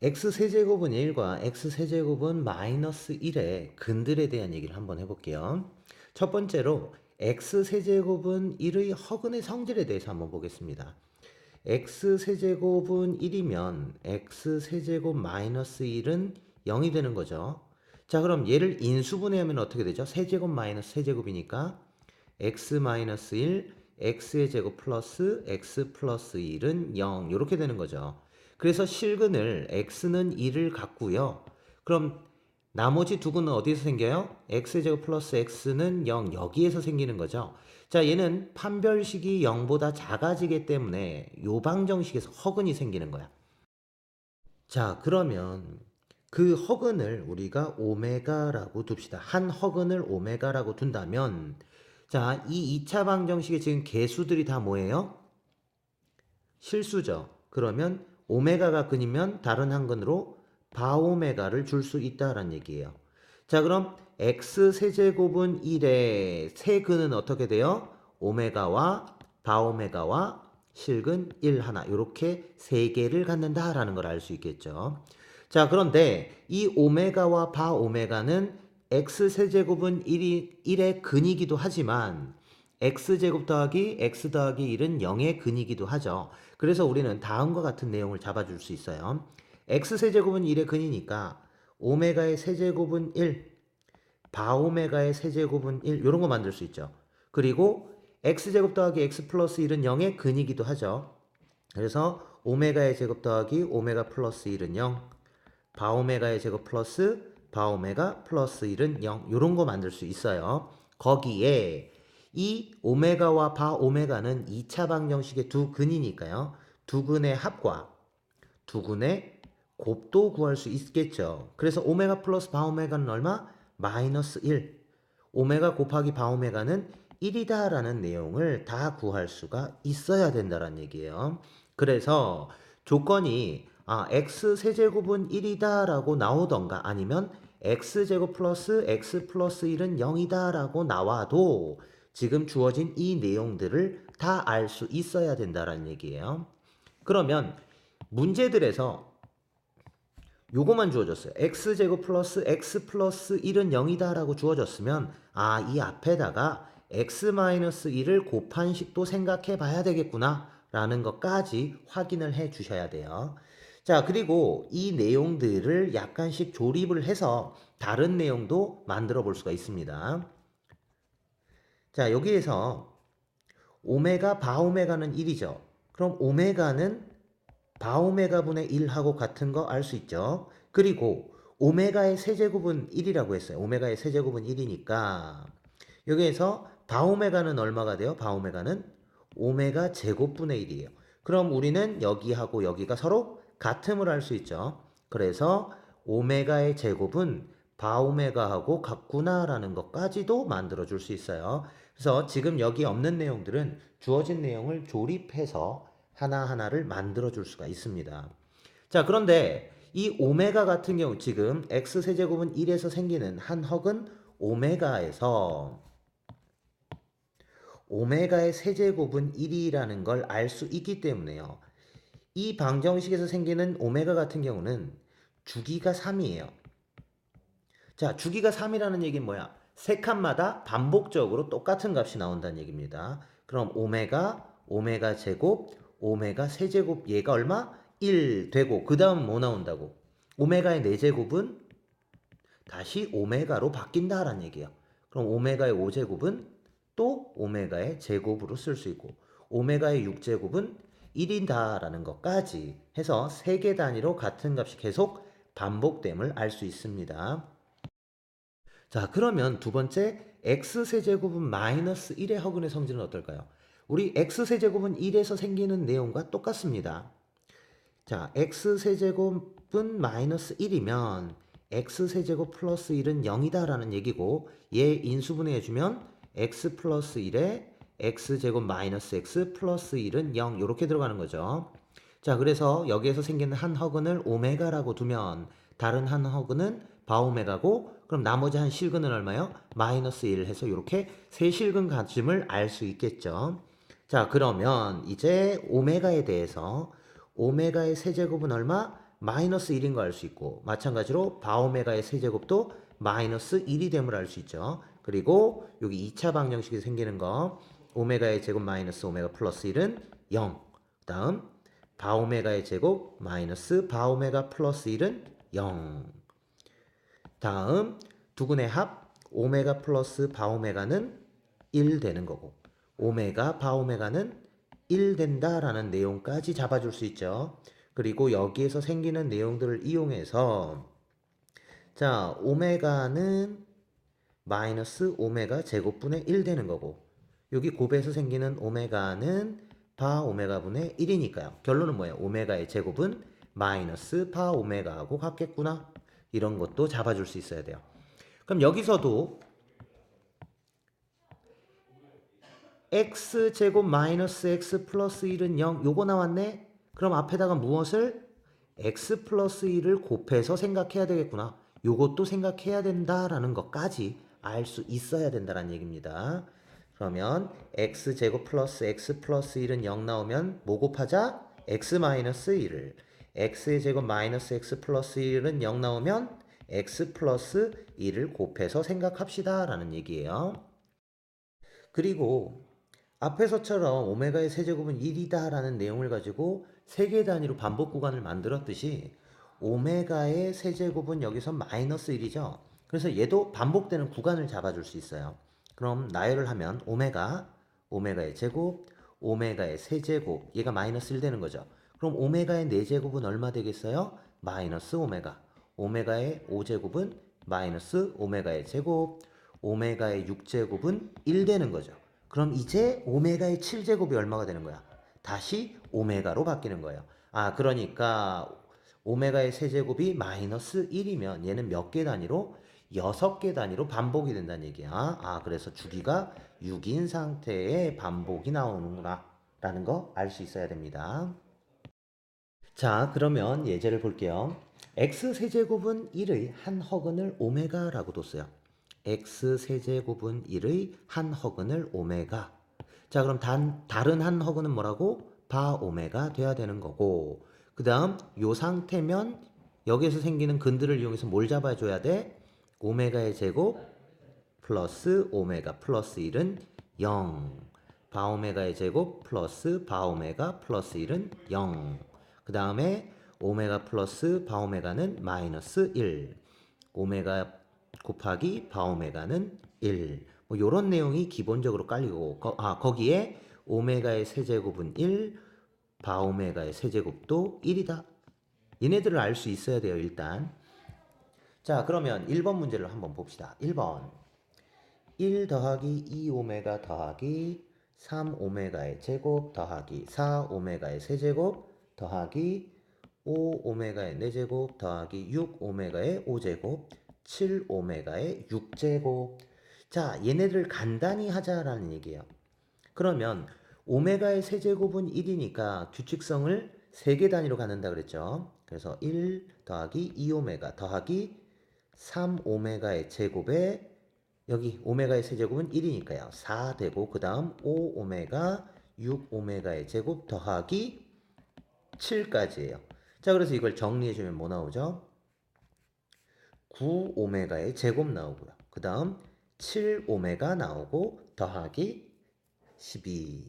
x 세제곱은 1과 x 세제곱은 마이너스 1의 근들에 대한 얘기를 한번 해볼게요. 첫 번째로 x 세제곱은 1의 허근의 성질에 대해서 한번 보겠습니다. x 세제곱은 1이면 x 세제곱 마이너스 1은 0이 되는 거죠. 자 그럼 얘를 인수분해하면 어떻게 되죠? 세제곱 마이너스 세제곱이니까 x 마이너스 1 x의 제곱 플러스 x 플러스 1은 0 이렇게 되는 거죠. 그래서 실근을 x는 1을 갖고요. 그럼 나머지 두 근은 어디서 생겨요? x의 제곱 플러스 x는 0 여기에서 생기는 거죠. 자 얘는 판별식이 0보다 작아지기 때문에 요 방정식에서 허근이 생기는 거야. 자 그러면 그 허근을 우리가 오메가라고 둡시다. 한 허근을 오메가라고 둔다면 자, 이 2차 방정식의 지금 개수들이 다 뭐예요? 실수죠. 그러면 오메가가 근이면 다른 한 근으로 바오메가를 줄 수 있다라는 얘기예요. 자, 그럼 x 세제곱은 1의 세 근은 어떻게 돼요? 오메가와 바오메가와 실근 1 하나 이렇게 세 개를 갖는다라는 걸 알 수 있겠죠. 자, 그런데 이 오메가와 바오메가는 x 세제곱은 1이 1의 근이기도 하지만 x제곱 더하기 x 더하기 1은 0의 근이기도 하죠. 그래서 우리는 다음과 같은 내용을 잡아줄 수 있어요. x세제곱은 1의 근이니까 오메가의 세제곱은 1, 바오메가의 세제곱은 1 이런 거 만들 수 있죠. 그리고 x제곱 더하기 x 플러스 1은 0의 근이기도 하죠. 그래서 오메가의 제곱 더하기 오메가 플러스 1은 0, 바오메가의 제곱 플러스 바오메가 플러스 1은 0 이런 거 만들 수 있어요. 거기에 이 오메가와 바 오메가는 2차 방정식의 두 근이니까요. 두 근의 합과 두 근의 곱도 구할 수 있겠죠. 그래서 오메가 플러스 바 오메가는 얼마? 마이너스 1. 오메가 곱하기 바 오메가는 1이다라는 내용을 다 구할 수가 있어야 된다는 얘기예요. 그래서 조건이 아, x 세제곱은 1이다라고 나오던가 아니면 x제곱 플러스 x 플러스 1은 0이다라고 나와도 지금 주어진 이 내용들을 다 알 수 있어야 된다라는 얘기예요. 그러면 문제들에서 요거만 주어졌어요. x제곱 플러스 x 플러스 1은 0이다 라고 주어졌으면 아, 이 앞에다가 x 마이너스 1을 곱한 식도 생각해 봐야 되겠구나 라는 것까지 확인을 해 주셔야 돼요. 자, 그리고 이 내용들을 약간씩 조립을 해서 다른 내용도 만들어 볼 수가 있습니다. 자, 여기에서 오메가 바오메가는 1이죠. 그럼 오메가는 바오메가 분의 1하고 같은 거 알 수 있죠. 그리고 오메가의 세제곱은 1이라고 했어요. 오메가의 세제곱은 1이니까 여기에서 바오메가는 얼마가 돼요? 바오메가는 오메가 제곱분의 1이에요. 그럼 우리는 여기하고 여기가 서로 같음을 알 수 있죠. 그래서 오메가의 제곱은 바오메가하고 같구나라는 것까지도 만들어 줄 수 있어요. 그래서 지금 여기 없는 내용들은 주어진 내용을 조립해서 하나하나를 만들어 줄 수가 있습니다. 자, 그런데 이 오메가 같은 경우 지금 x 세제곱은 1에서 생기는 한 헉은 오메가에서 오메가의 세제곱은 1이라는 걸 알 수 있기 때문에요. 이 방정식에서 생기는 오메가 같은 경우는 주기가 3이에요. 자, 주기가 3이라는 얘기는 뭐야? 세 칸마다 반복적으로 똑같은 값이 나온다는 얘기입니다. 그럼 오메가, 오메가 제곱, 오메가 세제곱 얘가 얼마? 1 되고 그 다음 뭐 나온다고? 오메가의 4제곱은 다시 오메가로 바뀐다라는 얘기예요. 그럼 오메가의 5제곱은 또 오메가의 제곱으로 쓸 수 있고 오메가의 6제곱은 1이다라는 것까지 해서 세 개 단위로 같은 값이 계속 반복됨을 알 수 있습니다. 자, 그러면 두 번째 x세제곱은 마이너스 1의 허근의 성질은 어떨까요? 우리 x세제곱은 1에서 생기는 내용과 똑같습니다. 자, x세제곱은 마이너스 1이면 x세제곱 플러스 1은 0이다라는 얘기고 얘 인수분해해 주면 x 플러스 1에 x제곱 마이너스 x 플러스 1은 0 이렇게 들어가는 거죠. 자, 그래서 여기에서 생기는 한 허근을 오메가라고 두면 다른 한 허근은 바오메가고 그럼 나머지 한 실근은 얼마요? 마이너스 1 해서 이렇게 세 실근 가짐을 알 수 있겠죠. 자, 그러면 이제 오메가에 대해서 오메가의 세제곱은 얼마? 마이너스 1인 거 알 수 있고 마찬가지로 바오메가의 세제곱도 마이너스 1이 됨을 알 수 있죠. 그리고 여기 2차 방정식이 생기는 거 오메가의 제곱 마이너스 오메가 플러스 1은 0. 다음 바오메가의 제곱 마이너스 바오메가 플러스 1은 0. 다음 두근의 합 오메가 플러스 바오메가는 1 되는 거고 오메가 바오메가는 1 된다라는 내용까지 잡아줄 수 있죠. 그리고 여기에서 생기는 내용들을 이용해서 자 오메가는 마이너스 오메가 제곱분의 1 되는 거고 여기 곱에서 생기는 오메가는 바 오메가분의 1이니까요. 결론은 뭐예요? 오메가의 제곱은 마이너스 바 오메가하고 같겠구나. 이런 것도 잡아줄 수 있어야 돼요. 그럼 여기서도 x 제곱 마이너스 x 플러스 1은 0 요거 나왔네? 그럼 앞에다가 무엇을? x 플러스 1을 곱해서 생각해야 되겠구나. 요것도 생각해야 된다라는 것까지 알 수 있어야 된다는 얘기입니다. 그러면 x 제곱 플러스 x 플러스 1은 0 나오면 뭐 곱하자? x 마이너스 1을 x의 제곱 마이너스 x 플러스 1은 0 나오면 x 플러스 1을 곱해서 생각합시다 라는 얘기예요. 그리고 앞에서처럼 오메가의 세제곱은 1이다 라는 내용을 가지고 세 개 단위로 반복 구간을 만들었듯이 오메가의 세제곱은 여기서 마이너스 1이죠. 그래서 얘도 반복되는 구간을 잡아줄 수 있어요. 그럼 나열을 하면 오메가, 오메가의 제곱, 오메가의 세제곱, 얘가 마이너스 1 되는 거죠. 그럼 오메가의 4제곱은 얼마 되겠어요? 마이너스 오메가. 오메가의 5제곱은 마이너스 오메가의 제곱, 오메가의 6제곱은 1 되는 거죠. 그럼 이제 오메가의 7제곱이 얼마가 되는 거야? 다시 오메가로 바뀌는 거예요. 아, 그러니까 오메가의 세제곱이 마이너스 1이면 얘는 몇 개 단위로? 6개 단위로 반복이 된다는 얘기야. 아, 그래서 주기가 6인 상태의 반복이 나오는구나. 라는 거 알 수 있어야 됩니다. 자, 그러면 예제를 볼게요. x 세제곱은 1의 한 허근을 오메가라고 뒀어요. x 세제곱은 1의 한 허근을 오메가. 자, 그럼 단, 다른 한 허근은 뭐라고? 바 오메가 돼야 되는 거고. 그 다음, 요 상태면 여기에서 생기는 근들을 이용해서 뭘 잡아 줘야 돼? 오메가의 제곱 플러스 오메가 플러스 1은 0. 바오메가의 제곱 플러스 바오메가 플러스 1은 0. 그 다음에 오메가 플러스 바오메가는 마이너스 1. 오메가 곱하기 바오메가는 1. 뭐 요런 내용이 기본적으로 깔리고 거, 아 거기에 오메가의 세제곱은 1, 바오메가의 세제곱도 1이다. 얘네들을 알 수 있어야 돼요, 일단. 자, 그러면 1번 문제를 한번 봅시다. 1번. 1 더하기 2 오메가 더하기 3 오메가의 제곱 더하기 4 오메가의 세제곱 더하기 5 오메가의 4제곱 더하기 6 오메가의 5제곱 7 오메가의 6제곱. 자 얘네들 간단히 하자라는 얘기예요. 그러면 오메가의 세제곱은 1이니까 규칙성을 3개 단위로 갖는다 그랬죠. 그래서 1 더하기 2 오메가 더하기 3 오메가의 제곱에 여기 오메가의 세제곱은 1이니까요. 4 되고 그 다음 5 오메가 6 오메가의 제곱 더하기 7까지예요. 자 그래서 이걸 정리해 주면 뭐 나오죠? 9 오메가의 제곱 나오고요. 그 다음 7 오메가 나오고 더하기 12.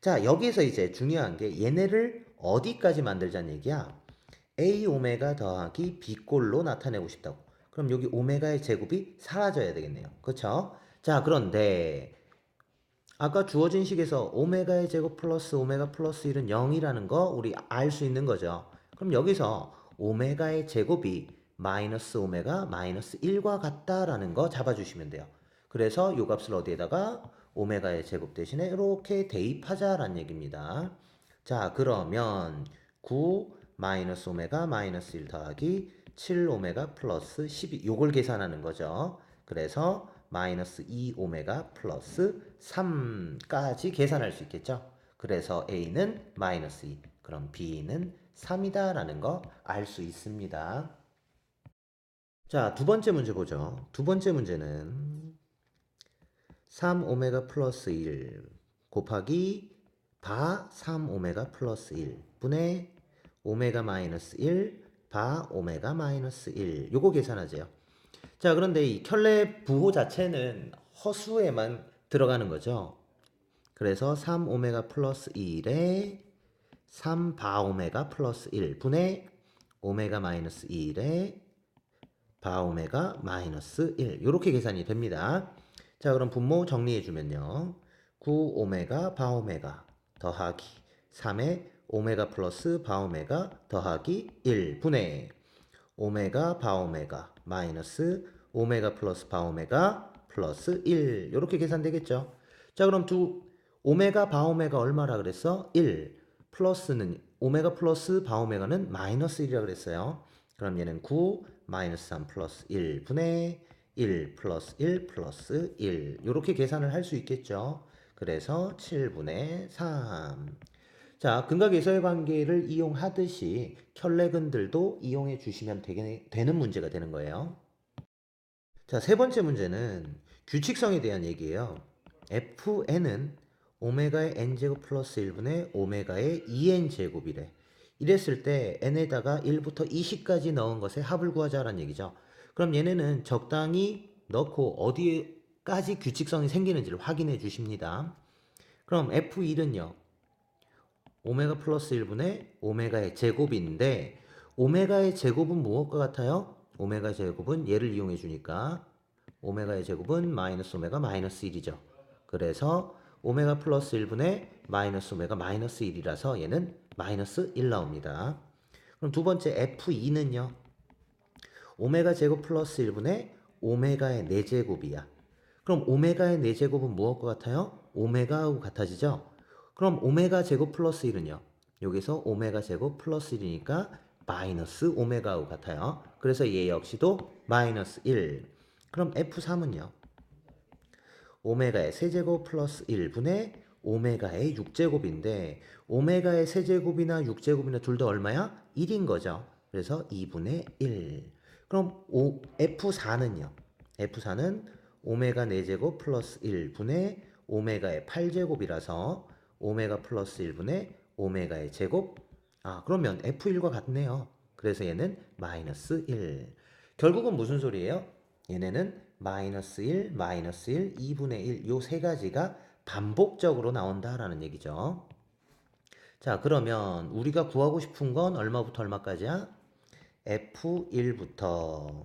자 여기서 이제 중요한 게 얘네를 어디까지 만들자는 얘기야? A 오메가 더하기 B꼴로 나타내고 싶다고. 그럼 여기 오메가의 제곱이 사라져야 되겠네요. 그렇죠? 자, 그런데 아까 주어진 식에서 오메가의 제곱 플러스 오메가 플러스 1은 0이라는 거 우리 알 수 있는 거죠. 그럼 여기서 오메가의 제곱이 마이너스 오메가 마이너스 1과 같다라는 거 잡아주시면 돼요. 그래서 요 값을 어디에다가 오메가의 제곱 대신에 이렇게 대입하자라는 얘기입니다. 자, 그러면 9 마이너스 오메가 마이너스 1 더하기 7 오메가 플러스 12 요걸 계산하는 거죠. 그래서 마이너스 2 오메가 플러스 3까지 계산할 수 있겠죠. 그래서 A는 마이너스 2 그럼 B는 3이다 라는 거 알 수 있습니다. 자, 두 번째 문제 보죠. 두 번째 문제는 3 오메가 플러스 1 곱하기 바 3 오메가 플러스 1 분의 오메가 마이너스 1 바 오메가 마이너스 1 요거 계산하죠. 자 그런데 이 켤레 부호 자체는 허수에만 들어가는 거죠. 그래서 3 오메가 플러스 1에 3 바 오메가 플러스 1 분의 오메가 마이너스 1에 바 오메가 마이너스 1 이렇게 계산이 됩니다. 자 그럼 분모 정리해 주면요. 9 오메가 바 오메가 더하기 3의 오메가 플러스 바 오메가 더하기 1 분의 오메가 바 오메가 마이너스 오메가 플러스 바 오메가 플러스 1 이렇게 계산되겠죠. 자 그럼 두 오메가 바 오메가 얼마라 그랬어? 1 플러스는 오메가 플러스 바 오메가는 마이너스 1이라 그랬어요. 그럼 얘는 9 마이너스 3 플러스 1 분의 1 플러스 1 플러스 1 이렇게 계산을 할 수 있겠죠. 그래서 7분의 3. 자, 근각예서의 관계를 이용하듯이 켤레근들도 이용해 주시면 되게, 되는 문제가 되는 거예요. 자, 세 번째 문제는 규칙성에 대한 얘기예요. fn은 오메가의 n제곱 플러스 1분의 오메가의 2n 제곱이래. 이랬을 때 n에다가 1부터 20까지 넣은 것의 합을 구하자라는 얘기죠. 그럼 얘네는 적당히 넣고 어디까지 규칙성이 생기는지를 확인해 주십니다. 그럼 f1은요. 오메가 플러스 1분의 오메가의 제곱인데 오메가의 제곱은 무엇과 같아요? 오메가 제곱은 얘를 이용해 주니까 오메가의 제곱은 마이너스 오메가 마이너스 1이죠. 그래서 오메가 플러스 1분의 마이너스 오메가 마이너스 1이라서 얘는 마이너스 1 나옵니다. 그럼 두 번째 F2는요. 오메가 제곱 플러스 1분의 오메가의 4제곱이야. 그럼 오메가의 4제곱은 무엇과 같아요? 오메가하고 같아지죠? 그럼 오메가 제곱 플러스 1은요. 여기서 오메가 제곱 플러스 1이니까 마이너스 오메가하고 같아요. 그래서 얘 역시도 마이너스 1. 그럼 F3은요. 오메가의 세제곱 플러스 1분의 오메가의 6제곱인데 오메가의 세제곱이나 6제곱이나 둘 다 얼마야? 1인 거죠. 그래서 2분의 1. 그럼 오, F4는요. F4는 오메가 4제곱 플러스 1분의 오메가의 8제곱이라서 오메가 플러스 1분의 오메가의 제곱. 아, 그러면 F1과 같네요. 그래서 얘는 마이너스 1. 결국은 무슨 소리예요? 얘네는 마이너스 1, 마이너스 1, 2분의 1, 요 세 가지가 반복적으로 나온다라는 얘기죠. 자, 그러면 우리가 구하고 싶은 건 얼마부터 얼마까지야? F1부터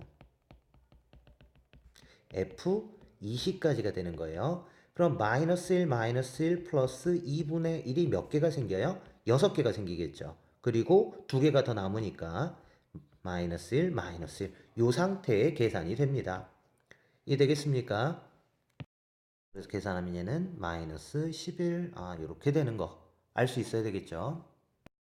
F20까지가 되는 거예요. 그럼 마이너스 1, 마이너스 1 플러스 2분의 1이 몇 개가 생겨요? 6개가 생기겠죠. 그리고 두 개가 더 남으니까 마이너스 1, 마이너스 1. 요 상태의 계산이 됩니다. 이해 되겠습니까? 그래서 계산하면 얘는 마이너스 11, 아, 요렇게 되는 거 알 수 있어야 되겠죠.